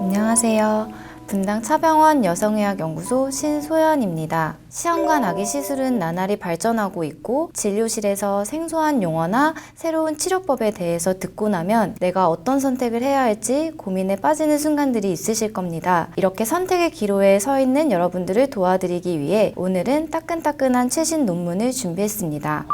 안녕하세요. 분당 차병원 여성의학연구소 신소연입니다. 시험관 아기 시술은 나날이 발전하고 있고 진료실에서 생소한 용어나 새로운 치료법에 대해서 듣고 나면 내가 어떤 선택을 해야 할지 고민에 빠지는 순간들이 있으실 겁니다. 이렇게 선택의 기로에 서 있는 여러분들을 도와드리기 위해 오늘은 따끈따끈한 최신 논문을 준비했습니다.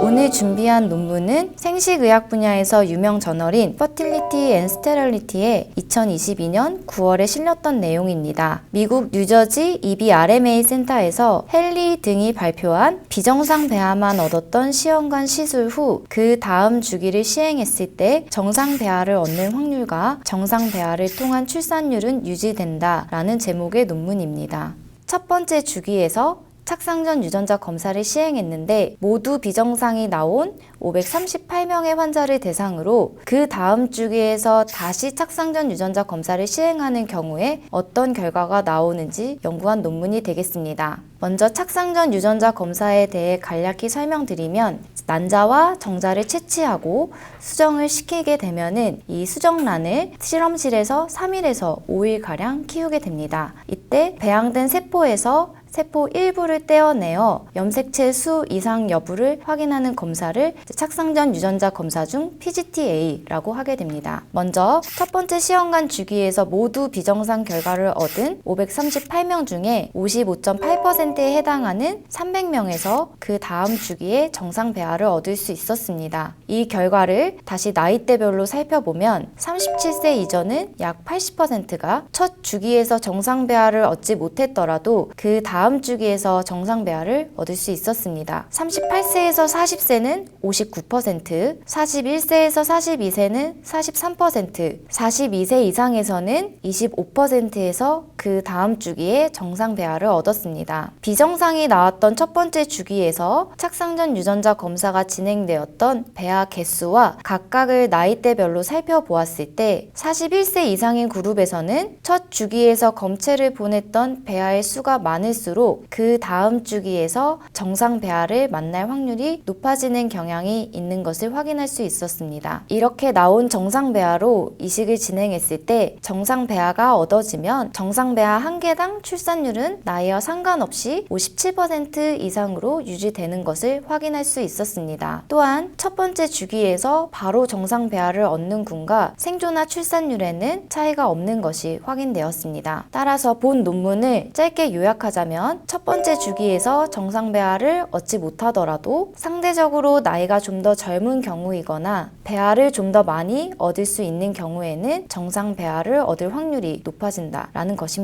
오늘 준비한 논문은 생식의학 분야에서 유명 저널인 Fertility and Sterility 2022년 9월에 실렸던 내용입니다. 미국 뉴저지 EBRMA 센터 에서 헨리 등이 발표한 비정상 배아만 얻었던 시험관 시술 후 그 다음 주기를 시행했을 때 정상 배아를 얻는 확률과 정상 배아를 통한 출산율은 유지된다라는 제목의 논문입니다. 첫 번째 주기에서 착상전 유전자 검사를 시행했는데 모두 비정상이 나온 538명의 환자를 대상으로 그 다음 주기에서 다시 착상전 유전자 검사를 시행하는 경우에 어떤 결과가 나오는지 연구한 논문이 되겠습니다. 먼저 착상전 유전자 검사에 대해 간략히 설명드리면 난자와 정자를 채취하고 수정을 시키게 되면은 이 수정란을 실험실에서 3일에서 5일가량 키우게 됩니다. 이때 배양된 세포에서 세포 일부를 떼어내어 염색체 수 이상 여부를 확인하는 검사를 착상 전 유전자 검사 중 PGT-A라고 하게 됩니다. 먼저 첫 번째 시험관 주기에서 모두 비정상 결과를 얻은 538명 중에 55.8%에 해당하는 300명에서 그 다음 주기에 정상 배아를 얻을 수 있었습니다. 이 결과를 다시 나이대별로 살펴보면 37세 이전은 약 80%가 첫 주기에서 정상 배아를 얻지 못했더라도 그 다음 주기에서 정상 배아를 얻을 수 있었습니다. 38세에서 40세는 59%, 41세에서 42세는 43%, 42세 이상에서는 25%에서 그 다음 주기에 정상 배아를 얻었습니다. 비정상이 나왔던 첫 번째 주기에서 착상전 유전자 검사가 진행되었던 배아 개수와 각각을 나이대별로 살펴보았을 때 41세 이상인 그룹에서는 첫 주기에서 검체를 보냈던 배아의 수가 많을수록 그 다음 주기에서 정상 배아를 만날 확률이 높아지는 경향이 있는 것을 확인할 수 있었습니다. 이렇게 나온 정상 배아로 이식을 진행했을 때 정상 배아가 얻어지면 정상 배아 한 개당 출산율은 나이와 상관없이 57% 이상으로 유지되는 것을 확인할 수 있었습니다. 또한 첫 번째 주기에서 바로 정상 배아를 얻는 군과 생존화 출산율에는 차이가 없는 것이 확인되었습니다. 따라서 본 논문을 짧게 요약하자면 첫 번째 주기에서 정상 배아를 얻지 못하더라도 상대적으로 나이가 좀 더 젊은 경우이거나 배아를 좀 더 많이 얻을 수 있는 경우에는 정상 배아를 얻을 확률이 높아진다라는 것입니다.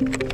물론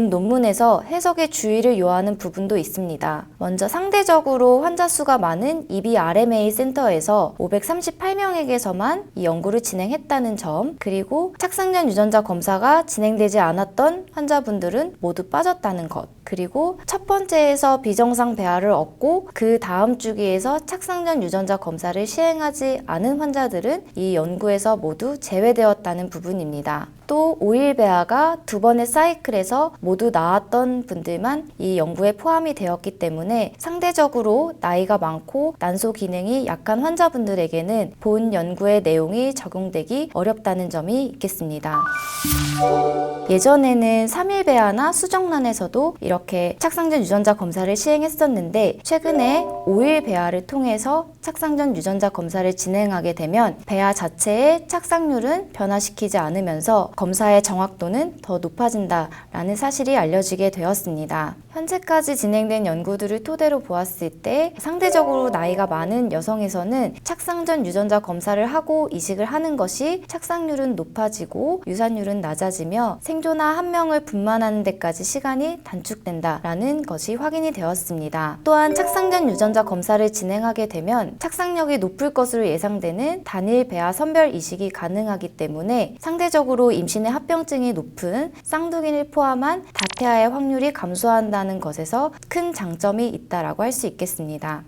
본 논문에서 해석에 주의를 요하는 부분도 있습니다. 먼저 상대적으로 환자 수가 많은 EBRMA 센터에서 538명에게서만 이 연구를 진행했다는 점, 그리고 착상전 유전자 검사가 진행되지 않았던 환자분들은 모두 빠졌다는 것, 그리고 첫 번째에서 비정상 배아를 얻고 그 다음 주기에서 착상전 유전자 검사를 시행하지 않은 환자들은 이 연구에서 모두 제외되었다는 부분입니다. 또 오일 배아가 두 번의 사이클에서 모두 나왔던 분들만 이 연구에 포함이 되었기 때문에 상대적으로 나이가 많고 난소 기능이 약한 환자분들에게는 본 연구의 내용이 적용되기 어렵다는 점이 있겠습니다. 예전에는 3일 배아나 수정란에서도 이렇게 착상전 유전자 검사를 시행했었는데 최근에 5일 배아를 통해서 착상전 유전자 검사를 진행하게 되면 배아 자체의 착상률은 변화시키지 않으면서 검사의 정확도는 더 높아진다라는 사실이 알려지게 되었습니다. 현재까지 진행된 연구들을 토대로 보았을 때 상대적으로 나이가 많은 여성에서는 착상 전 유전자 검사를 하고 이식을 하는 것이 착상률은 높아지고 유산율은 낮아지며 생존화 한 명을 분만하는 데까지 시간이 단축된다라는 것이 확인이 되었습니다. 또한 착상 전 유전자 검사를 진행하게 되면 착상력이 높을 것으로 예상되는 단일 배아 선별 이식이 가능하기 때문에 상대적으로 임신 의 합병증이 높은 쌍둥이를 포함한 다태아의 확률이 감소한다는 것에서 큰 장점이 있다라고 할 수 있겠습니다.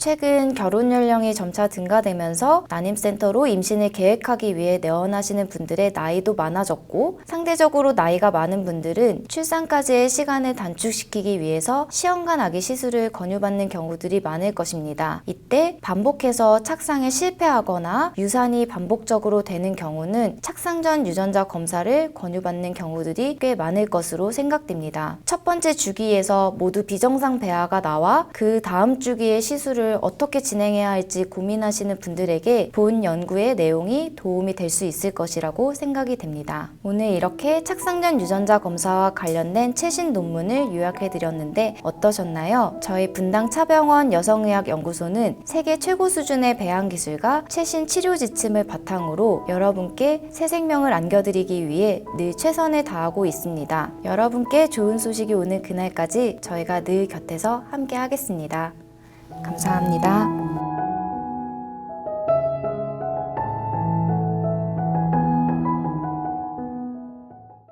최근 결혼 연령이 점차 증가되면서 난임센터로 임신을 계획하기 위해 내원하시는 분들의 나이도 많아졌고 상대적으로 나이가 많은 분들은 출산까지의 시간을 단축시키기 위해서 시험관 아기 시술을 권유받는 경우들이 많을 것입니다. 이때 반복해서 착상에 실패하거나 유산이 반복적으로 되는 경우는 착상 전 유전자 검사를 권유받는 경우들이 꽤 많을 것으로 생각됩니다. 첫 번째 주기에서 모두 비정상 배아가 나와 그 다음 주기의 시술을 어떻게 진행해야 할지 고민하시는 분들에게 본 연구의 내용이 도움이 될 수 있을 것이라고 생각이 됩니다. 오늘 이렇게 착상 전 유전자 검사와 관련된 최신 논문을 요약해 드렸는데 어떠셨나요? 저희 분당 차병원 여성의학 연구소는 세계 최고 수준의 배양 기술과 최신 치료 지침을 바탕으로 여러분께 새 생명을 안겨드리기 위해 늘 최선을 다하고 있습니다. 여러분께 좋은 소식이 오는 그날까지 저희가 늘 곁에서 함께 하겠습니다. 감사합니다.